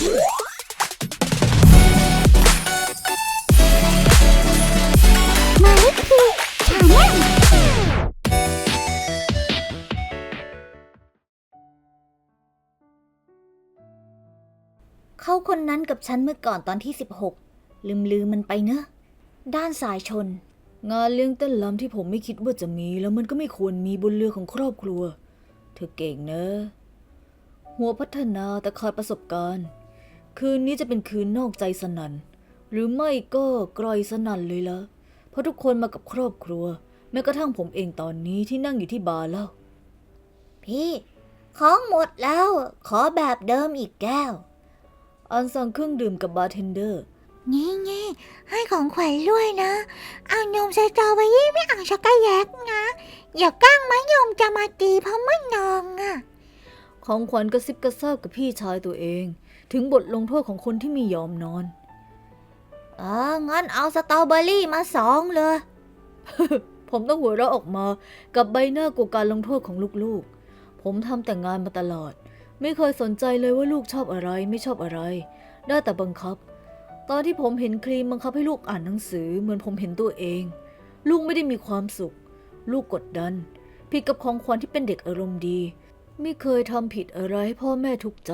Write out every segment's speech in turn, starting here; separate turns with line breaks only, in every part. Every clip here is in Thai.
มายเลขคือชาแนลเขาคนนั้นกับฉันเมื่อก่อนตอนที่ 16 ลืมลืมมันไปเนอะ ด้านสายชน
งานเลี้ยงเต้นรำที่ผมไม่คิดว่าจะมี แล้วมันก็ไม่ควรมีบนเรือของครอบครัว เธอเก่งเนอะ หัวพัฒนาแต่ขาดประสบการณ์ คืนนี้จะเป็นคืนนอกใจสนันหรือไม่ก็กรอยสนันเลยละเพราะทุกคนมากับครอบครัว แม้กระทั่งผมเองตอนนี้ที่นั่งอยู่ที่บาร์แล้ว
พี่ ของหมดแล้ว ขอแบบเดิมอีกแก้ว
อันสั่งเครื่องดื่มกับบาร์เทนเดอร์
นี่ไงให้ของขวัญด้วยนะเอานมสตรอเบอรี่ไม่เอาช็อกโกแลตนะอย่าก้างมะยมจะมาตีเพราะมันนองอะ
ของขวัญกระซิบกระซาบกับพี่ชายตัวเอง ถึงบทลงโทษของคนที่ไม่ยอมนอน
เออ งั้นเอาสตรอเบอรี่มาสองเลย
ผมต้องหัวเราะออกมากับใบหน้ากลัวการลงโทษของลูกๆ ผมทำแต่งงานมาตลอด ไม่เคยสนใจเลยว่าลูกชอบอะไรไม่ชอบอะไร ได้แต่บังคับ ตอนที่ผมเห็นครีมบังคับให้ลูกอ่านหนังสือเหมือนผมเห็นตัวเอง ลูกไม่ได้มีความสุข ลูกกดดัน ผิดกับของขวัญที่เป็นเด็กอารมณ์ดี ไม่เคยทำผิดอะไรให้พ่อแม่ทุกข์ใจ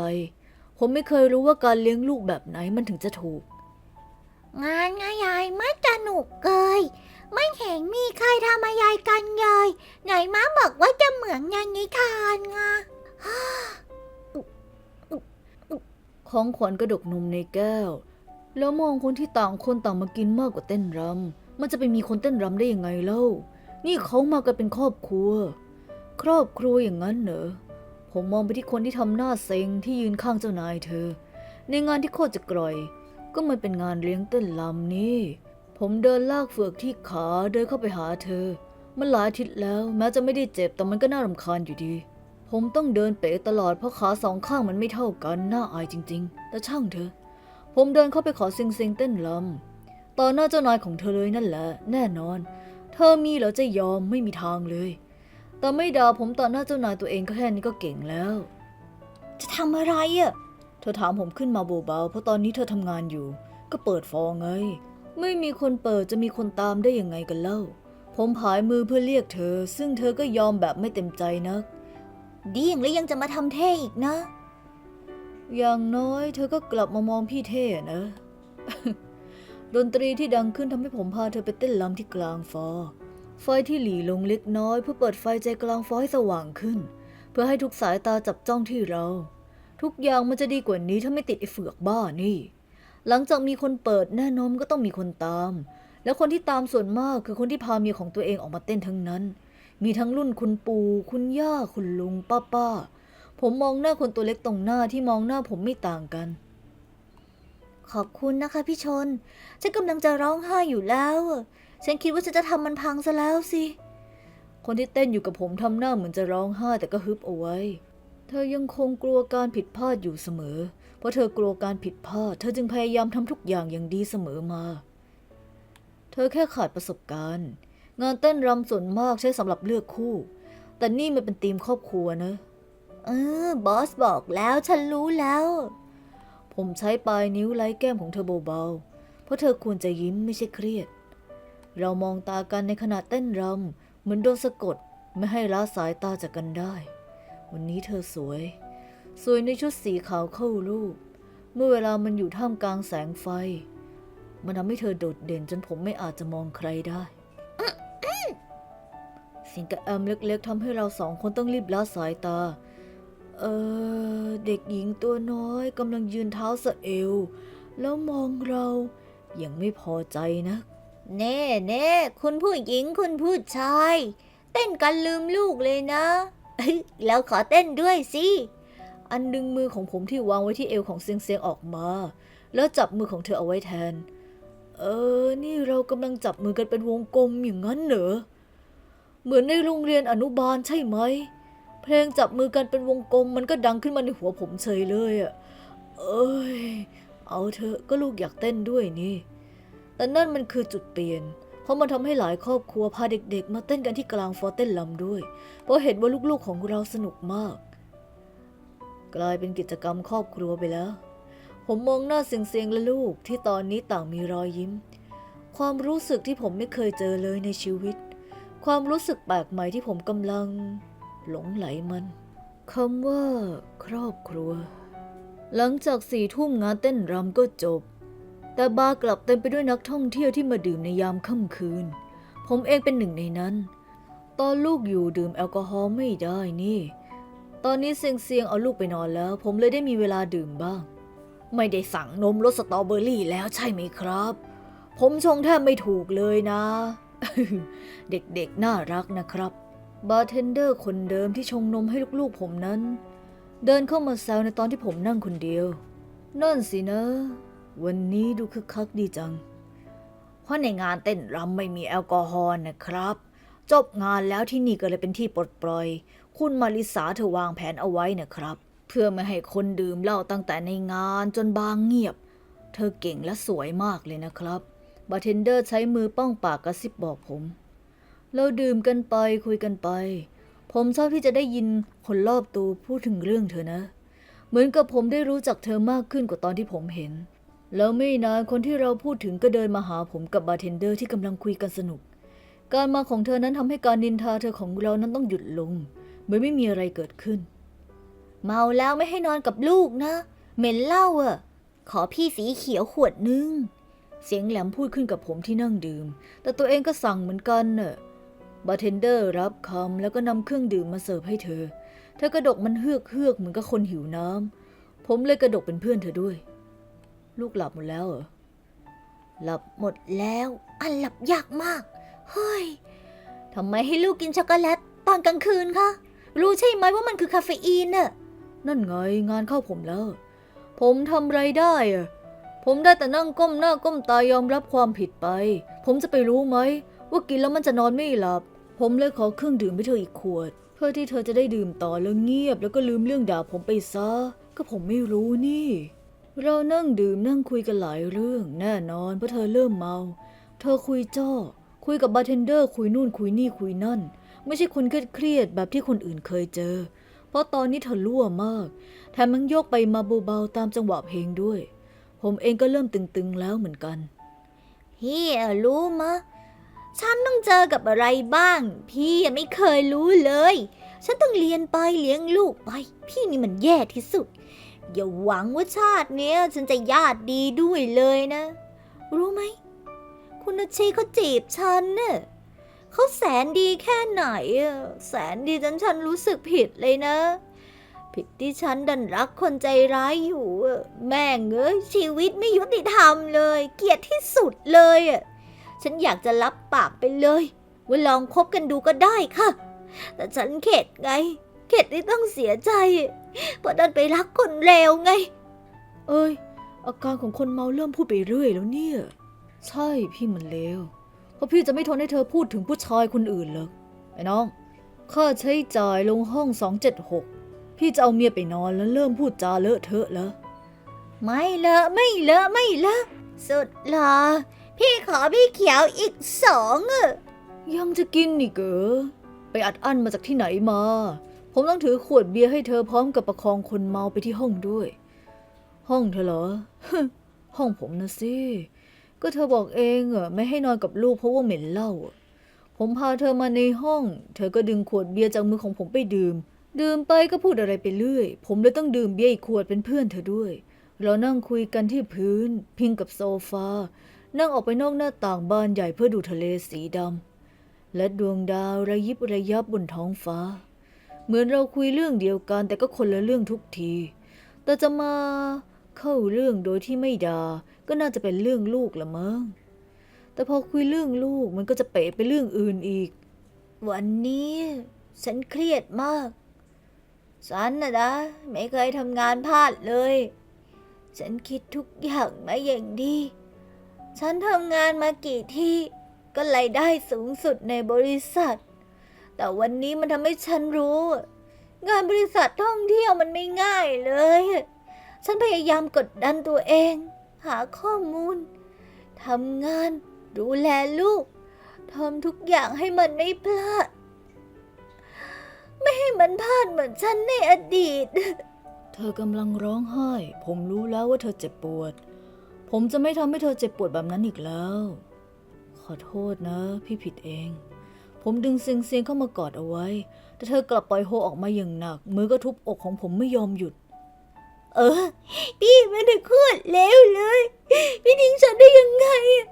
ผมไม่เคยรู้ว่าการเลี้ยงลูกแบบไหนมันถึงจะถูก
งานงายายไม่สนุกเลยไม่เห็นมีใครทำอะไรกันเลยไหนม้าบอกว่าจะเหมือนงานนิทานไง
ของขวัญกระดกนมในแก้ว แล้วมองคนที่ต่างคนต่างมากินมากกว่าเต้นรำมันจะไปมีคนเต้นรำได้ยังไงเล่า นี่เขามากันเป็นครอบครัว ครอบครัวอย่างนั้นเหรอ ผมมองไปที่คนที่ทำหน้าเซ็งที่ยืนข้างเจ้านายเธอ ในงานที่โคตรจะกร่อย ก็มันเป็นงานเลี้ยงเต้นรำนี่ ผมเดินลากเฟือกที่ขาเดินเข้าไปหาเธอ มันหลายทิตย์แล้วแม้จะไม่ได้เจ็บแต่มันก็น่ารำคาญอยู่ดี ผมต้องเดินเป๋ตลอดเพราะขาสองข้างมันไม่เท่ากันน่าอายจริง ๆ แต่ช่างเถอผมเดินเข้าไปขอซิงซิงเต้นลำต่อหน้าเจ้านายของเธอเลยนั่นแหละ แน่นอน เธอมีเหรอจะยอมไม่มีทางเลย แต่ไม่ด่าผมต่อหน้าเจ้านายตัวเองก็แค่นี้ก็เก่งแล้ว
จะทำอะไรอะ
เธอถามผมขึ้นมาเบาๆเพราะตอนนี้เธอทำงานอยู่ ก็เปิดฟองไง ไม่มีคนเปิดจะมีคนตามได้ยังไงกันเล่า ผมผายมือเพื่อเรียกเธอ ซึ่งเธอก็ยอมแบบไม่เต็มใจนัก
ดีอย่างแล้วยังจะมาทำเท่อีกนะ
อย่างน้อยเธอก็กลับมามองพี่เท่อะนะ ดนตรีที่ดังขึ้นทำให้ผมพาเธอไปเต้นรำที่กลางฟอ ไฟที่หลีลงเล็กน้อยเพื่อเปิดไฟใจกลางฟอให้สว่างขึ้น เพื่อให้ทุกสายตาจับจ้องที่เรา ทุกอย่างมันจะดีกว่านี้ถ้าไม่ติดไอ้เฟือกบ้านี่ หลังจากมีคนเปิดแน่นอนก็ต้องมีคนตาม แล้วคนที่ตามส่วนมากคือคนที่พาเมียของตัวเองออกมาเต้นทั้งนั้น มีทั้งรุ่นคุณปู่คุณย่าคุณลุงป้าป้าผมมองหน้าคนตัวเล็กตรงหน้าที่มองหน้าผมไม่ต่างกัน
ขอบคุณนะคะพี่ชน ฉันกำลังจะร้องไห้อยู่แล้ว ฉันคิดว่าฉันจะทำมันพังซะแล้วสิ
คนที่เต้นอยู่กับผมทำหน้าเหมือนจะร้องไห้แต่ก็ฮึบเอาไว้ เธอยังคงกลัวการผิดพลาดอยู่เสมอ เพราะเธอกลัวการผิดพลาด เธอจึงพยายามทำทุกอย่างอย่างดีเสมอมา เธอแค่ขาดประสบการณ์ งานเต้นรำส่วนมากใช้สำหรับเลือกคู่ แต่นี่มันเป็นธีมครอบครัวนะ
เออบอสบอกแล้วฉันรู้แล้ว
ผมใช้ปลายนิ้วไล้แก้มของเธอเบาๆ เพราะเธอควรจะยิ้มไม่ใช่เครียด เรามองตากันในขณะเต้นรำเหมือนโดนสะกดไม่ให้ละสายตาจากกันได้ วันนี้เธอสวย สวยในชุดสีขาวเข้ารูป เมื่อเวลามันอยู่ท่ามกลางแสงไฟ มันทำให้เธอโดดเด่นจนผมไม่อาจจะมองใครได้เสิ่งกระแอมเล็กๆทำให้เราสองคนต้องรีบละสายตา เออเด็กหญิงตัวน้อยกำลังยืนเท้าสะเอว แล้วมองเราอย่างไม่พอใจนะ
เน่เน่คุณผู้หญิงคุณผู้ชาย เต้นกันลืมลูกเลยนะ แล้วขอเต้นด้วยสิ
อันดึงมือของผมที่วางไว้ที่เอวของเซียงเซียงออกมา แล้วจับมือของเธอเอาไว้แทน เออ นี่เรากำลังจับมือกันเป็นวงกลมอย่างนั้นเหรอ เหมือนในโรงเรียนอนุบาลใช่ไหม เพลงจับมือกันเป็นวงกลมมันก็ดังขึ้นมาในหัวผมเฉยเลยอะเอ้ย เอาเถอะก็ลูกอยากเต้นด้วยนี่ แต่นั่นมันคือจุดเปลี่ยน เพราะมันทำให้หลายครอบครัวพาเด็กๆ มาเต้นกันที่กลางฟอร์เต้นลำด้วย เพราะเห็นว่าลูกๆของเราสนุกมาก กลายเป็นกิจกรรมครอบครัวไปแล้วผผมมองหน้าเสียงๆและลูกที่ตอนนี้ต่างมีรอยยิ้ม ความรู้สึกที่ผมไม่เคยเจอเลยในชีวิต ความรู้สึกแปลกใหม่ที่ผมกำลัง หลงไหลมันคำว่า ครอบครัว หลังจากสี่ทุ่มงานเต้นรำก็จบ แต่บาร์กลับเต็มไปด้วยนักท่องเที่ยวที่มาดื่มในยามค่ำคืน ผมเองเป็นหนึ่งในนั้น ตอนลูกอยู่ดื่มแอลกอฮอล์ไม่ได้นี่ ตอนนี้เซียงๆเอาลูกไปนอนแล้ว ผมเลยได้มีเวลาดื่มบ้าง ไม่ได้สั่งนมรสสตรอเบอรี่แล้วใช่ไหมครับ ผมชงแทบไม่ถูกเลยนะ เด็กๆน่ารักนะครับ บาร์เทนเดอร์คนเดิมที่ชงนมให้ลูกๆผมนั้น เดินเข้ามาแซวในตอนที่ผมนั่งคนเดียวนั่นสินะ วันนี้ดูคึกคักดีจัง เพราะในงานเต้นรำไม่มีแอลกอฮอล์นะครับ จบงานแล้วที่นี่ก็เลยเป็นที่ปลดปล่อย คุณมาริสาเธอวางแผนเอาไว้นะครับ เพื่อไม่ให้คนดื่มเหล้าตั้งแต่ในงานจนบางเงียบ เธอเก่งและสวยมากเลยนะครับบาร์เทนเดอร์ใช้มือป้องปากกระซิบบอกผม เราดื่มกันไปคุยกันไป ผมชอบที่จะได้ยินคนรอบตัวพูดถึงเรื่องเธอนะ เหมือนกับผมได้รู้จักเธอมากขึ้นกว่าตอนที่ผมเห็น แล้วไม่นานคนที่เราพูดถึงก็เดินมาหาผมกับบาร์เทนเดอร์ที่กำลังคุยกันสนุก การมาของเธอนั้นทำให้การนินทาเธอของเรานั้นต้องหยุดลงเหมือนไม่มีอะไรเกิดขึ้น เมาแล้วไม่ให้นอนกับลูกนะ เหม็นเหล้าอะขอพี่สีเขียวขวดนึง เสียงแหลมพูดขึ้นกับผมที่นั่งดื่ม แต่ตัวเองก็สั่งเหมือนกันน่ะบาร์เทนเดอร์รับคำแล้วก็นำเครื่องดื่มมาเสิร์ฟให้เธอ เธอกระดกมันเฮือกเฮือกเหมือนกับคนหิวน้ำผมเลยกระดกเป็นเพื่อนเธอด้วย ลูกหลับหมดแล้วเหรอ หลับหมดแล้ว
อันหลับยากมาก เฮ้ยทำไมให้ลูกกินช็อกโกแลตตอนกลางคืนคะ รู้ใช่ไหมว่ามันคือคาเฟอีนน่ะ
นั่นไงงานเข้าผมแล้ว ผมทำไรได้อะผมได้แต่นั่งก้มหน้าก้มตายอมรับความผิดไป ผมจะไปรู้ไหม ว่ากินแล้วมันจะนอนไม่หลับ ผมเลยขอเครื่องดื่มให้เธออีกขวด เพื่อที่เธอจะได้ดื่มต่อแล้วเงียบ แล้วก็ลืมเรื่องด่าผมไปซะ ก็ผมไม่รู้นี่ เรานั่งดื่มนั่งคุยกันหลายเรื่อง แน่นอนเพราะเธอเริ่มเมา เธอคุยจ้อคุยกับบาร์เทนเดอร์คุยนู่นคุยนี่คุยนั่น ไม่ใช่คนเครียดแบบที่คนอื่นเคยเจอ เพราะตอนนี้เธอรั่วมากแถมมันโยกไปมาเบาๆตามจังหวะเพลงด้วย ผมเองก็เริ่มตึงๆแล้วเหมือนกัน
พี่รู้มะ ฉันต้องเจอกับอะไรบ้าง พี่ยังไม่เคยรู้เลย ฉันต้องเรียนไปเลี้ยงลูกไป พี่นี่มันแย่ที่สุด อย่าหวังว่าชาติเนี้ยฉันจะญาติดีด้วยเลยนะ รู้ไหม คุณอาชีเขาจีบฉันเน่ะเขาแสนดีแค่ไหนอะแสนดีจนฉันรู้สึกผิดเลยนะ ผิดที่ฉันดันรักคนใจร้ายอยู่อะแม่งเอ้ยชีวิตไม่ยุติธรรมเลย เกลียดที่สุดเลยอะฉันอยากจะรับปากไปเลยว่าลองคบกันดูก็ได้ค่ะ แต่ฉันเข็ดไง เข็ดที่ต้องเสียใจ เพราะดันไปรักคนเลวไง
เอ้ย อาการของคนเมาเริ่มพูดไปเรื่อยแล้วเนี่ย ใช่พี่มันเลวเพราะพี่จะไม่ทนให้เธอพูดถึงผู้ชายคนอื่นเลยไอ้น้องค่าใช้จ่ายลงห้อง 276 พี่จะเอาเมียไปนอนแล้วเริ่มพูดจาเลอะเทอะแล้ว
ไม่เลอะไม่เลอะไม่เลอะสุดหลอพี่ขอพี่เขียวอีกสองอะ
ยังจะกินอีกเหรอไปอัดอั้นมาจากที่ไหนมา ผมต้องถือขวดเบียร์ให้เธอพร้อมกับประคองคนเมาไปที่ห้องด้วย ห้องเธอเหรอ ห้องผมนะสิ ก็เธอบอกเองอะไม่ให้นอนกับลูกเพราะว่าเหม็นเหล้าผมพาเธอมาในห้อง เธอก็ดึงขวดเบียร์จากมือของผมไปดื่ม ดื่มไปก็พูดอะไรไปเรื่อย ผมเลยต้องดื่มเบียร์อีกขวดเป็นเพื่อนเธอด้วย เรานั่งคุยกันที่พื้น พิงกับโซฟา นั่งออกไปนอกหน้าต่างบานใหญ่เพื่อดูทะเลสีดำและดวงดาวระยิบระยับบนท้องฟ้า เหมือนเราคุยเรื่องเดียวกัน แต่ก็คนละเรื่องทุกที แต่จะมาเข้าเรื่องโดยที่ไม่ด่าก็น่าจะเป็นเรื่องลูกละมั้ง แต่พอคุยเรื่องลูกมันก็จะเป๋ไปเรื่องอื่นอีก
วันนี้ฉันเครียดมาก ฉันนะนะไม่เคยทำงานพลาดเลย ฉันคิดทุกอย่างมาอย่างดี ฉันทำงานมากี่ที่ก็รายได้สูงสุดในบริษัท แต่วันนี้มันทำให้ฉันรู้ งานบริษัทท่องเที่ยวมันไม่ง่ายเลย ฉันพยายามกดดันตัวเอง หาข้อมูลทำงาน ดูแลลูกทำทุกอย่างให้มันไม่พลาด ไม่ให้มันพลาดเหมือนฉันในอดีต
เธอกำลังร้องไห้ ผมรู้แล้วว่าเธอเจ็บปวด ผมจะไม่ทำให้เธอเจ็บปวดแบบนั้นอีกแล้ว ขอโทษนะ พี่ผิดเอง ผมดึงเซียงเซียงเข้ามากอดเอาไว้ แต่เธอกลับปล่อยโฮออกมาอย่างหนัก มือก็ทุบอกของผมไม่ยอมหยุด
เออ พี่ไม่ได้โคตรเลวเลย พี่ทิ้งฉันได้ยังไงอะ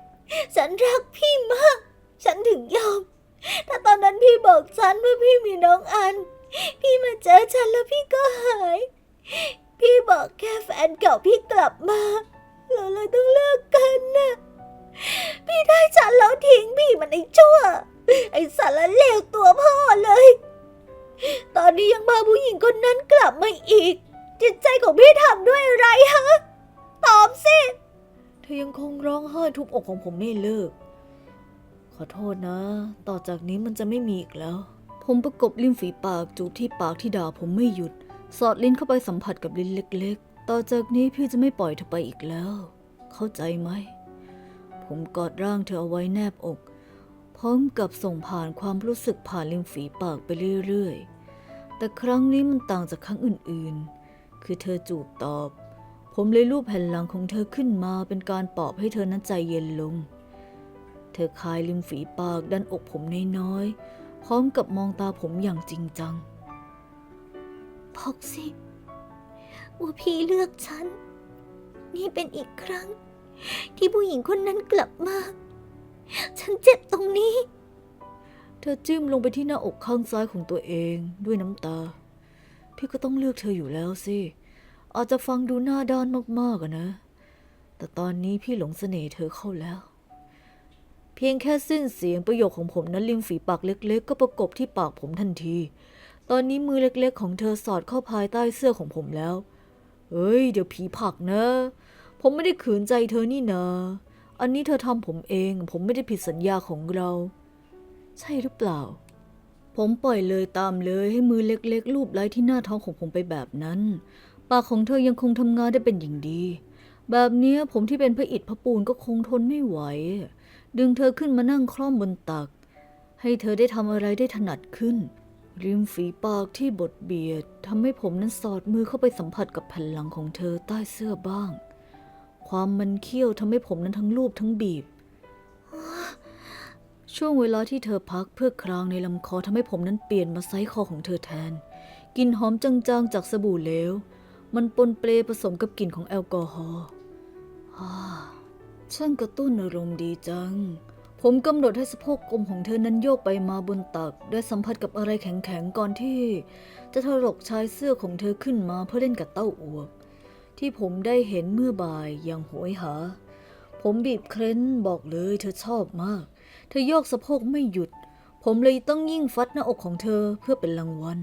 ของผมไม่เลิก ขอโทษนะ ต่อจากนี้มันจะไม่มีอีกแล้ว ผมประกบริมฝีปากจูบที่ปากที่ด่าผมไม่หยุด สอดลิ้นเข้าไปสัมผัสกับลิ้นเล็ก ๆ ต่อจากนี้พี่จะไม่ปล่อยเธอไปอีกแล้ว เข้าใจไหม ผมกอดร่างเธอเอาไว้แนบอก พร้อมกับส่งผ่านความรู้สึกผ่านริมฝีปากไปเรื่อยๆ แต่ครั้งนี้มันต่างจากครั้งอื่นๆ คือเธอจูบตอบ ผมเลยลูบแผ่นหลังของเธอขึ้นมาเป็นการปลอบให้เธอนั้นใจเย็นลง เธอคลายริมฝีปากดันอกผมน้อยๆ พร้อมกับมองตาผมอย่างจริงจัง
บอกสิว่าพี่เลือกฉัน นี่เป็นอีกครั้ง ที่ผู้หญิงคนนั้นกลับมา ฉันเจ็บตรงนี้
เธอจิ้มลงไปที่หน้าอกข้างซ้ายของตัวเองด้วยน้ำตา พี่ก็ต้องเลือกเธออยู่แล้วสิ อาจจะฟังดูหน้าด้านมากๆอะนะ แต่ตอนนี้พี่หลงเสน่ห์เธอเข้าแล้ว เพียงแค่สิ้นเสียงประโยคของผมนั้นริมฝีปากเล็ก ๆ ก็ประกบที่ปากผมทันที ตอนนี้มือเล็กๆ ของเธอสอดเข้าภายใต้เสื้อของผมแล้วเฮ้ย เดี๋ยวผีผักนะ ผมไม่ได้ขืนใจเธอนี่นาอันนี้เธอทำผมเอง ผมไม่ได้ผิดสัญญาของเรา ใช่หรือเปล่า ผมปล่อยเลยตามเลยให้มือเล็กๆ ลูบไล้ที่หน้าท้องของผมไปแบบนั้น ปากของเธอยังคงทำงานได้เป็นอย่างดี แบบเนี้ยผมที่เป็นพระอิฐพระปูนก็คงทนไม่ไหว ดึงเธอขึ้นมานั่งคล่อมบนตัก ให้เธอได้ทำอะไรได้ถนัดขึ้น ริมฝีปากที่บดเบียดทำให้ผมนั้นสอดมือเข้าไปสัมผัสกับแผ่นหลังของเธอใต้เสื้อบ้าง ความมันเคี้ยวทำให้ผมนั้นทั้งลูบทั้งบีบ ช่วงเวลาที่เธอพักเพื่อครางในลำคอทำให้ผมนั้นเปลี่ยนมาไซส์คอของเธอแทนกลิ่นหอมจางๆจากสบู่เหลว มันปนเปรผสมกับกลิ่นของแอลกอฮอล์ช่างกระตุ้นอารมณ์ดีจัง ผมกำหนดให้สะโพกกลมของเธอนั้นโยกไปมาบนตักได้สัมผัสกับอะไรแข็งๆก่อนที่ จะถลกชายเสื้อของเธอขึ้นมาเพื่อเล่นกับเต้าอวบ ที่ผมได้เห็นเมื่อบ่ายอย่างโหยหา ผมบีบเคร้นบอกเลยเธอชอบมาก เธอโยกสะโพกไม่หยุด ผมเลยต้องยิ่งฟัดหน้าอกของเธอเพื่อเป็นรางวัล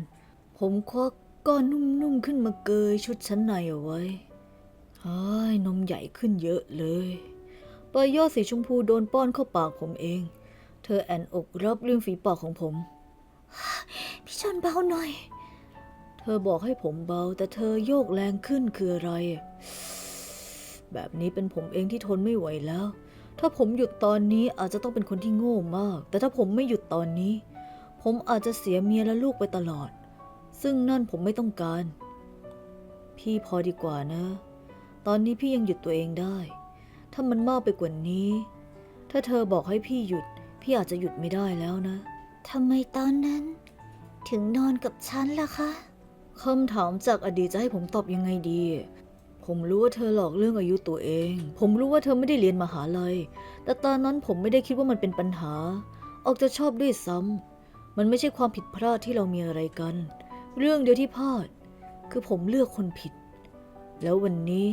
ผมควัก ก้อนนุ่มๆขึ้นมาเกยชุดชั้นในเอาไว้ไอ้ายนมใหญ่ขึ้นเยอะเลยปลายยอดสีชมพูโดนป้อนเข้าปากผมเอง เธอแอนอกรับริมฝีปากของผม
พี่ชนเบาหน่อย
เธอบอกให้ผมเบา แต่เธอโยกแรงขึ้นคืออะไร แบบนี้เป็นผมเองที่ทนไม่ไหวแล้ว ถ้าผมหยุดตอนนี้อาจจะต้องเป็นคนที่โง่มาก แต่ถ้าผมไม่หยุดตอนนี้ ผมอาจจะเสียเมียและลูกไปตลอด ซึ่งนั่นผมไม่ต้องการ พี่พอดีกว่านะ ตอนนี้พี่ยังหยุดตัวเองได้ ถ้ามันมากไปกว่านี้ ถ้าเธอบอกให้พี่หยุด พี่อาจจะหยุดไม่ได้แล้วนะ
ทำไมตอนนั้น ถึงนอนกับฉันล่ะคะ
คำถามจากอดีตจะให้ผมตอบยังไงดี ผมรู้ว่าเธอหลอกเรื่องอายุตัวเอง ผมรู้ว่าเธอไม่ได้เรียนมหาลัย แต่ตอนนั้นผมไม่ได้คิดว่ามันเป็นปัญหา ออกจะชอบด้วยซ้ำมันไม่ใช่ความผิดพลาดที่เรามีอะไรกัน เรื่องเดียวที่พลาด คือผมเลือกคนผิด แล้ววันนี้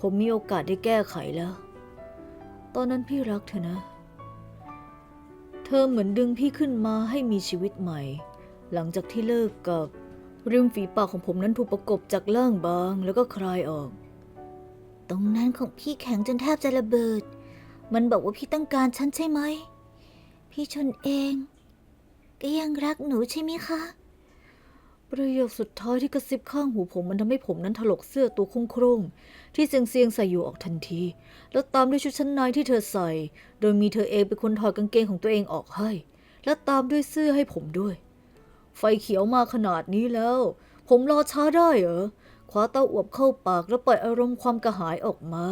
ผมมีโอกาสได้แก้ไขแล้ว ตอนนั้นพี่รักเธอนะ เธอเหมือนดึงพี่ขึ้นมาให้มีชีวิตใหม่ หลังจากที่เลิกกับริมฝีปากของผมนั้นถูกประกบจากล่างบางแล้วก็คลายออก
ตรงนั้นของพี่แข็งจนแทบจะระเบิด มันบอกว่าพี่ต้องการฉันใช่ไหม พี่ชนเอง ก็ยังรักหนูใช่ไหมคะ
ประโยคสุดท้ายที่กระซิบข้างหูผมมันทำให้ผมนั้นถลกเสื้อตัวโครงๆที่เซียงเซียงๆใส่อยู่ออกทันที แล้วตามด้วยชุดชั้นในที่เธอใส่ โดยมีเธอเองเป็นคนถอดกางเกงของตัวเองออกให้ และตามด้วยเสื้อให้ผมด้วย ไฟเขียวมาขนาดนี้แล้ว ผมรอช้าได้เหรอคว้าเต้าอวบเข้าปากแล้วปล่อยอารมณ์ความกระหายออกมา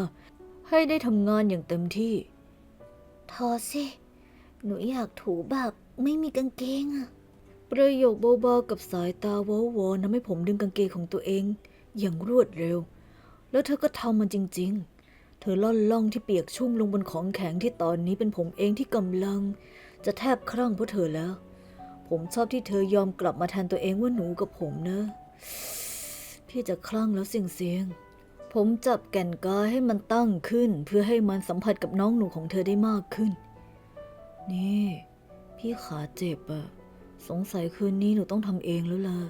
ให้ได้ทำงานอย่างเต็มที่
ทอสิ หนูอยากถูแบบไม่มีกางเกงอะ
ประโยคเบาๆกับสายตาวาวอนทำให้ผมดึงกางเกงของตัวเอง อย่างรวดเร็ว แล้วเธอก็ทำมันจริง ๆ เธอล่อนล่องที่เปียกชุ่มลงบนของแข็งที่ตอนนี้เป็นผมเองที่กำลัง จะแทบครั่งเพราะเธอแล้ว ผมชอบที่เธอยอมกลับมาแทนตัวเองว่าหนูกับผมนะ พี่จะคลั่งแล้วเสียงเสียงๆผมจับแก่นกายให้มันตั้งขึ้น เพื่อให้มันสัมผัสกับน้องหนูของเธอได้มากขึ้น นี่ พี่ขาเจ็บอะ สงสัยคืนนี้หนูต้องทำเองแล้วล่ะ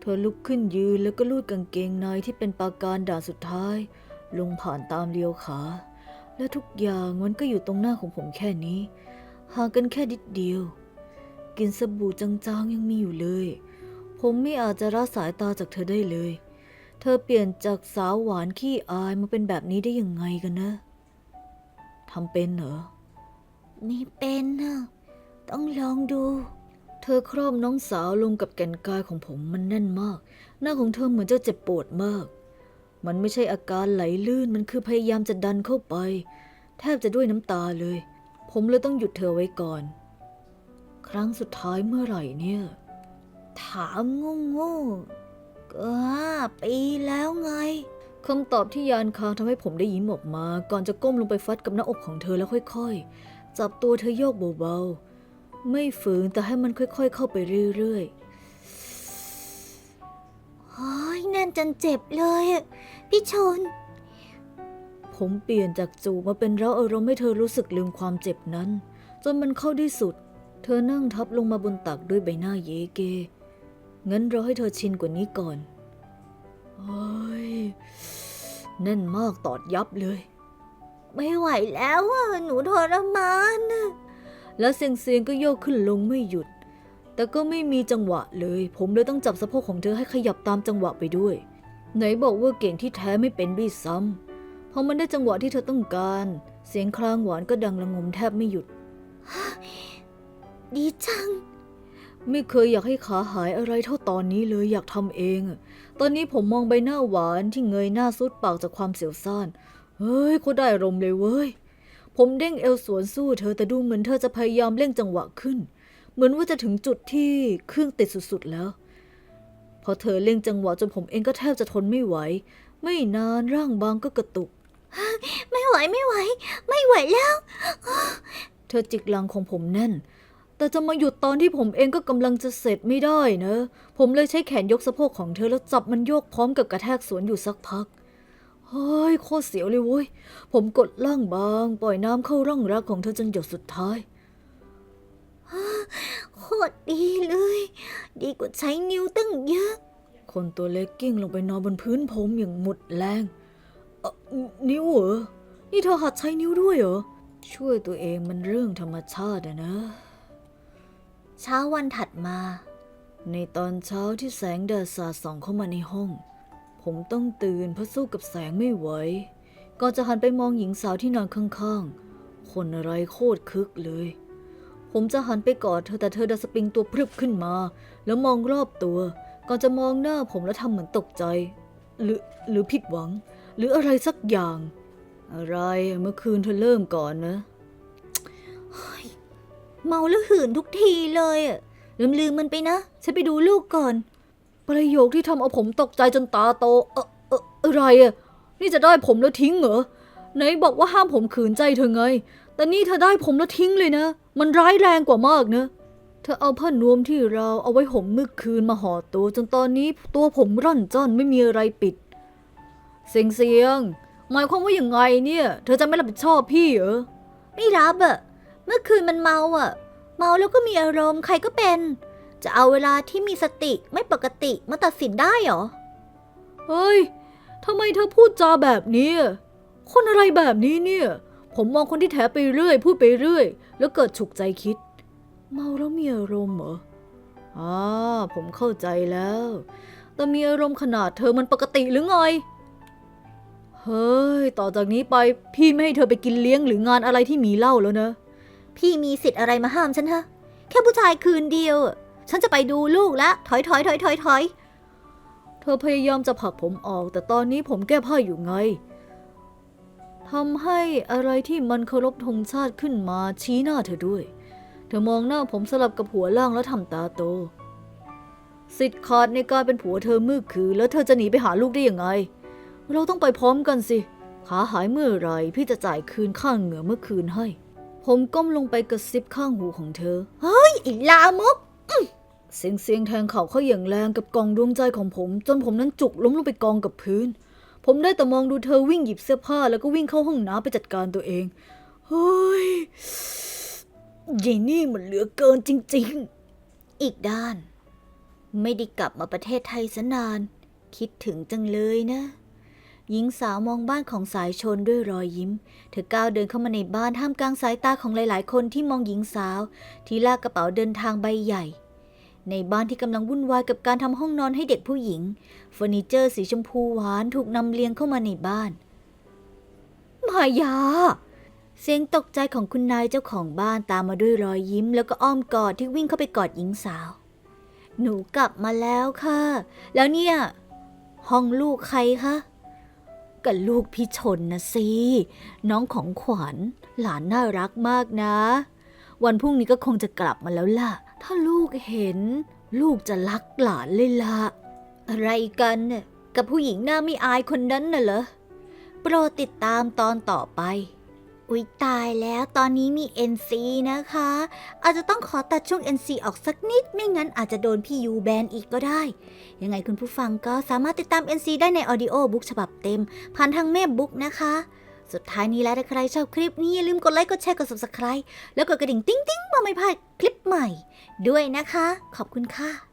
เธอลุกขึ้นยืนแล้วก็ลูดกางเกงในที่เป็นปาการด่าสุดท้าย ลงผ่านตามเลียวขา และทุกอย่างมันก็อยู่ตรงหน้าของผมแค่นี้ห่างกันแค่ดิดเดียว กลินสบู่จางๆยังมีอยู่เลย ผมไม่อาจจะละสายตาจากเธอได้เลย เธอเปลี่ยนจากสาวหวานขี้อายมาเป็นแบบนี้ได้ยังไงกันนะทำเป็นเหรอ
ไม่เป็นอะต้องลองดู
ธอครอบน้องสาวลงกับแก่นกายของผมมันแน่นมาก หน้าของเธอเหมือนจะเจ็บปวดมาก มันไม่ใช่อาการไหลลื่นมันคือพยายามจะดันเข้าไป แทบจะด้วยน้ำตาเลย ผมเลยต้องหยุดเธอไว้ก่อน ครั้งสุดท้ายเมื่อไหร่เนี่ย
ถามงูงูๆก็ห้าปีแล้วไง
คำตอบที่ยานคางทำให้ผมได้ยิ้มออกมา ก่อนจะก้มลงไปฟัดกับหน้าอกของเธอแล้วค่อย ๆ จับตัวเธอโยกเบาๆ ไม่ฝืนแต่ให้มันค่อยๆ เข้าไปเรื่อยๆ
โอ้ยแน่นจนเจ็บเลยอะพี่ชน
ผมเปลี่ยนจากจูบมาเป็นเร้าอารมณ์ให้เธอรู้สึกลืมความเจ็บนั้น จนมันเข้าที่สุด เธอนั่งทับลงมาบนตักด้วยใบหน้าเยเก งั้นรอให้เธอชินกว่านี้ก่อนโอ้ยแน่นมากตอดยับเลย
ไม่ไหวแล้วอะหนูทรมานอะ
แล้วเสียงเสียงก็โยกขึ้นลงไม่หยุด แต่ก็ไม่มีจังหวะเลย ผมเลยต้องจับสะโพกของเธอให้ขยับตามจังหวะไปด้วย ไหนบอกว่าเก่งที่แท้ไม่เป็นด้วยซ้ำพอมันได้จังหวะที่เธอต้องการ เสียงคลางหวานก็ดังระงมแทบไม่หยุด
ดีจัง
ไม่เคยอยากให้ขาหายอะไรเท่าตอนนี้เลยอยากทำเองอะตอนนี้ผมมองใบหน้าหวานที่เงยหน้าซุดปากจากความเสียวซ่าน เฮ้ยก็ได้อารมณ์เลยเว้ย ผมเด้งเอวสวนสู้เธอแต่ดูเหมือนเธอจะพยายามเร่งจังหวะขึ้น เหมือนว่าจะถึงจุดที่เครื่องติดสุดๆแล้ว พอเธอเร่งจังหวะจนผมเองก็แทบจะทนไม่ไหว ไม่นานร่างบางก็กระตุก
ไม่ไหวไม่ไหว ไม่ไหวแล้ว
เธอจิกหลังของผมแน่น แต่จะมาหยุดตอนที่ผมเองก็กำลังจะเสร็จไม่ได้นะ ผมเลยใช้แขนยกสะโพกของเธอแล้วจับมันโยกพร้อมกับกระแทกสวนอยู่สักพัก เฮ้ยโคตรเสียวเลยเว้ย ผมกดล่างบาง ปล่อยน้ำเข้าร่องรักของเธอจนหยดสุดท้าย
โคตรดีเลย ดีกว่าใช้นิ้วตั้งเยอะ
คนตัวเล็กกิ้งลงไปนอนบนพื้นผมอย่างหมดแรงเอ่อนิ้วเหรอ นี่เธอหัดใช้นิ้วด้วยเหรอ ช่วยตัวเองมันเรื่องธรรมชาติอะนะ
เช้าวันถัดมา
ในตอนเช้าที่แสงแดดสาดส่องเข้ามาในห้อง ผมต้องตื่นเพราะสู้กับแสงไม่ไหวก่อนจะหันไปมองหญิงสาวที่นอนข้างๆ คนอะไรโคตรคึกเลย ผมจะหันไปกอดเธอแต่เธอดันสปริงตัวพรึบขึ้นมา แล้วมองรอบตัวก่อนจะมองหน้าผมแล้วทำเหมือนตกใจ หรือหรือผิดหวัง หรืออะไรสักอย่าง อะไรเมื่อคืนเธอเริ่มก่อนนะ
เมาแล้วหื่นทุกทีเลยอะลืมลืมมันไปนะ ฉันไปดูลูกก่อน
ประโยคที่ทำเอาผมตกใจจนตาโต เออเอออะไรอะนี่จะได้ผมแล้วทิ้งเหรอ ไหนบอกว่าห้ามผมขืนใจเธอไง แต่นี่เธอได้ผมแล้วทิ้งเลยนะ มันร้ายแรงกว่ามากนะ เธอเอาผ้านวมที่เราเอาไว้ห่มเมื่อคืนมาห่อตัวจนตอนนี้ตัวผมร่อนจ้อนไม่มีอะไรปิด เสียงเสียงหมายความว่าอย่างไงเนี่ย เธอจะไม่รับผิดชอบพี่เหรอ
ไม่รับอะเมื่อคืนมันเมาอะเมาแล้วก็มีอารมณ์ใครก็เป็น จะเอาเวลาที่มีสติไม่ปกติมาตัดสินได้เหรอ
เฮ้ย ทำไมเธอพูดจาแบบนี้อะคนอะไรแบบนี้เนี่ย ผมมองคนที่แท้ไปเรื่อย พูดไปเรื่อย แล้วเกิดฉุกใจคิด เมาแล้วมีอารมณ์เหรออ่าผมเข้าใจแล้ว แต่มีอารมณ์ขนาดเธอมันปกติหรือไง เฮ้ย ต่อจากนี้ไปพี่ไม่ให้เธอไปกินเลี้ยงหรืองานอะไรที่มีเหล้าแล้วนะ
พี่มีสิทธิ์อะไรมาห้ามฉันฮะ แค่ผู้ชายคืนเดียวอะ ฉันจะไปดูลูกแล้วถอยถอยถอยถอยถอย
เธ
อพยายามจะผลักผมออก แต่ตอนนี้ผมแก้ผ้าอยู่ไงทำให้อะไรที่มันเคารพธงชาติขึ้นมาชี้หน้าเธอด้วย เธอมองหน้าผมสลับกับหัวล่างแล้วทำตาโต สิทธิ์ขาดในการเป็นผัวเธอมือคือ แล้วเธอจะหนีไปหาลูกได้ยังไง เราต้องไปพร้อมกันสิ ขาหายเมื่อไรพี่จะจ่ายคืนค่าเหงื่อเมื่อคืนให้ ผมก้มลงไปกระซิบข้างหูของเธอ
ไอ้ลามก
เสียงเสียงแทงเข่าเข้าอย่างแรงกับกองดวงใจของผม จนผมนั้นจุกล้มลงไปกองกับพื้น ผมได้แต่มองดูเธอวิ่งหยิบเสื้อผ้าแล้วก็วิ่งเข้าห้องน้ำไปจัดการตัวเองเฮ้ยยีนี่มันเหลือเกินจริง ๆ
อีกด้าน ไม่ได้กลับมาประเทศไทยซะนาน คิดถึงจังเลยนะ หญิงสาวมองบ้านของสายชนด้วยรอยยิ้ม เธอก้าวเดินเข้ามาในบ้านท่ามกลางสายตาของหลาย ๆ คนที่มองหญิงสาว ที่ลากกระเป๋าเดินทางใบใหญ่ ในบ้านที่กำลังวุ่นวายกับการทำห้องนอนให้เด็กผู้หญิงเฟอร์นิเจอร์สีชมพูหวานถูกนำเรียงเข้ามาในบ้าน มายา เสียงตกใจของคุณนายเจ้าของบ้านตามมาด้วยรอยยิ้ม แล้วก็อ้อมกอดที่วิ่งเข้าไปกอดหญิงสาว หนูกลับมาแล้วค่ะ แล้วเนี่ย ห้องลูกใครคะกับลูกพี่ชนนะสิน้องของขวัญหลานน่ารักมากนะ วันพรุ่งนี้ก็คงจะกลับมาแล้วล่ะ ถ้าลูกเห็น ลูกจะรักหลานเลยละอะไรกันน่ะกับผู้หญิงหน้าไม่อายคนนั้นน่ะเหรอ โปรดติดตามตอนต่อไป อุ๊ยตายแล้วตอนนี้มี NC นะคะ อาจจะต้องขอตัดช่วง NC ออกสักนิดไม่งั้นอาจจะโดนพี่ยูแบนอีกก็ได้ ยังไงคุณผู้ฟังก็สามารถติดตาม NC ได้ใน Audio Book ฉบับเต็ม ผ่านทางแม่บุ๊กนะคะ สุดท้ายนี้แล้วถ้าใครชอบคลิปนี้อย่าลืมกดไลค์กดแชร์กด subscribe แล้วกดกระดิ่งติ๊งติ๊งๆเพื่อไม่พลาดคลิปใหม่ ด้วยนะคะ ขอบคุณค่ะ